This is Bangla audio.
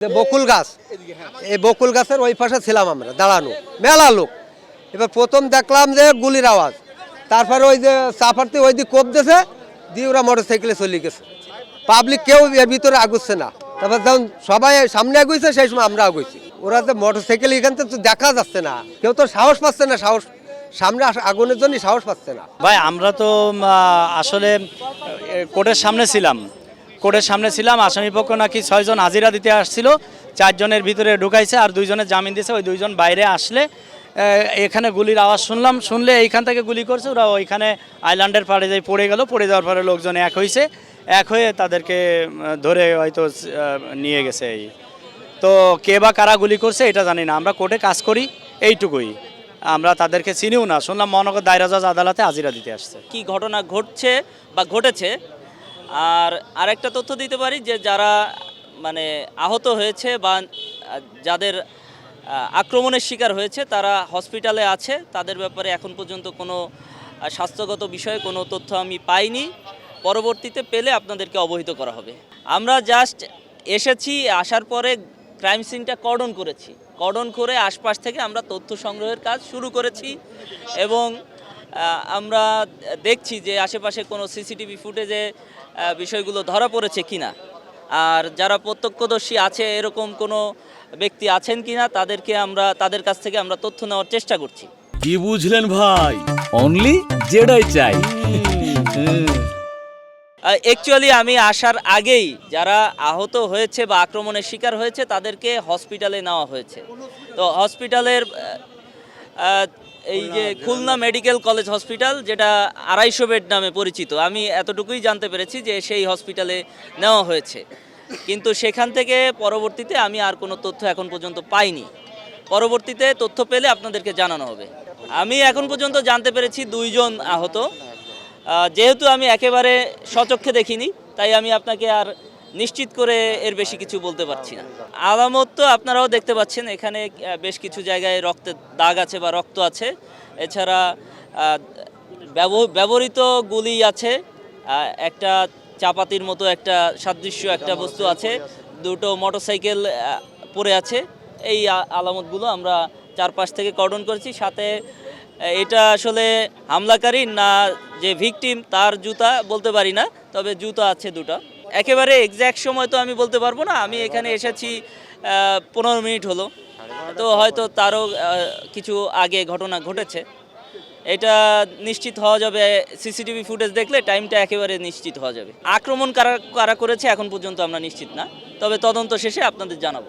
বকুল গাছ। এই বকুল গাছের ওই পাশে ছিলাম আমরা, দাঁড়ানো। মেলা লোক। এবার প্রথম দেখলাম যে গুলির আওয়াজ। তারপরে ওই যে চাপারতে ওই দিক কোপ দিয়েছে, দিয়ে ওরা মোটর সাইকেলে চলে গেছে। পাবলিক কেউ এর ভিতরে আগুচ্ছে না। তারপর যখন সবাই সামনে আগুইছে সেই সময় আমরা আগুইছি ওরা যে মোটর সাইকেল এখান থেকে দেখা যাচ্ছে না। কেউ তো সাহস পাচ্ছে না, সাহস সামনে আগুনের জন্য সাহস পাচ্ছে না। ভাই, আমরা তো আসলে কোর্টের সামনে ছিলাম। কোর্টের সামনে ছিলাম, আসামি পক্ষ নাকি ছয়জন হাজিরা দিতে আসছিল, চারজনের ভিতরে ঢুকাইছে আর দুইজনের জামিন দিয়েছে, ওই দুইজন বাইরে আসলে এখানে গুলির আওয়াজ শুনলাম, শুনলে এইখান থেকে গুলি করছে, ওরা ওইখানে আইল্যান্ডের পাড়ে যাই পড়ে গেল, পড়ে যাওয়ার পরে লোকজন এক হয়েছে এক হয়ে তাদেরকে ধরে হয়তো নিয়ে গেছে এই। তো কে বা কারা গুলি করছে এটা জানি না, আমরা কোর্টে কাজ করি, এইটুকুই। আমরা তাদেরকে চিনিও না, শুনলাম মহানগর দায়রা জজ আদালতে হাজিরা দিতে আসছে। কি ঘটনা ঘটছে বা ঘটেছে আর আরেকটা তথ্য দিতে পারি যে যারা মানে আহত হয়েছে বা, যাদের আক্রমণের শিকার হয়েছে, তারা হসপিটালে আছে। তাদের ব্যাপারে এখন পর্যন্ত কোনো স্বাস্থ্যগত বিষয়ে কোনো তথ্য আমি পাইনি। পরবর্তীতে পেলে আপনাদেরকে অবহিত করা হবে। আমরা জাস্ট এসেছি, আসার পরে ক্রাইম সিনটা কর্ডন করেছি। কর্ডন করে আশপাশ থেকে আমরা তথ্য সংগ্রহের কাজ শুরু করেছি এবং আমরা দেখছি যে আশেপাশে কোনো সিসিটিভি ফুটেজে বিষয়গুলো ধরা পড়েছে কিনা। আর যারা প্রত্যক্ষদর্শী আছে এরকম কোনো ব্যক্তি আছেন কিনা তাদেরকে আমরা তাদের কাছ থেকে আমরা তথ্য নেওয়ার চেষ্টা করছি। কি বুঝলেন ভাই? অনলি যেটাই চাই। অ্যাকচুয়ালি আমি আসার আগেই যারা আহত হয়েছে বা আক্রমণের শিকার হয়েছে তাদেরকে হসপিটালে নেওয়া হয়েছে। তো হসপিটালের এই যে খুলনা মেডিকেল কলেজ হসপিটাল যেটা আড়াইশো বেড নামে পরিচিত। আমি এতটুকুই জানতে পেরেছি যে সেই হসপিটালে নেওয়া হয়েছে। কিন্তু সেখান থেকে পরবর্তীতে আমি আর কোনো তথ্য এখন পর্যন্ত পাইনি। পরবর্তীতে তথ্য পেলে আপনাদেরকে জানানো হবে। আমি এখন পর্যন্ত জানতে পেরেছি দুইজন আহত। যেহেতু আমি একেবারে সচক্ষে দেখিনি তাই আমি আপনাকে আর নিশ্চিত করে এর বেশি কিছু বলতে পারছি না। আলামত তো আপনারাও দেখতে পাচ্ছেন, এখানে বেশ কিছু জায়গায় রক্তের দাগ আছে বা রক্ত আছে। এছাড়া ব্যব- ব্যবহৃত গুলি আছে একটা চাপাতির মতো একটা সাদৃশ্য একটা বস্তু আছে, দুটো মোটরসাইকেল পড়ে আছে। এই আলামতগুলো আমরা চারপাশ থেকে কর্ডন করেছি। সাথে এটা আসলে হামলাকারী না যে ভিকটিম, তার জুতা বলতে পারি না, তবে জুতা আছে দুটো। একেবারে এক্স্যাক্ট সময় তো আমি বলতে পারব না, আমি এখানে এসেছি পনেরো মিনিট হলো। তো হয়তো তারও কিছু আগে ঘটনা ঘটেছে। এটা নিশ্চিত হওয়া যাবে, সিসিটিভি ফুটেজ দেখলে টাইমটা একেবারে নিশ্চিত হওয়া যাবে। আক্রমণ কারা কারা করেছে এখন পর্যন্ত আমরা নিশ্চিত না, তবে তদন্ত শেষে আপনাদের জানাব।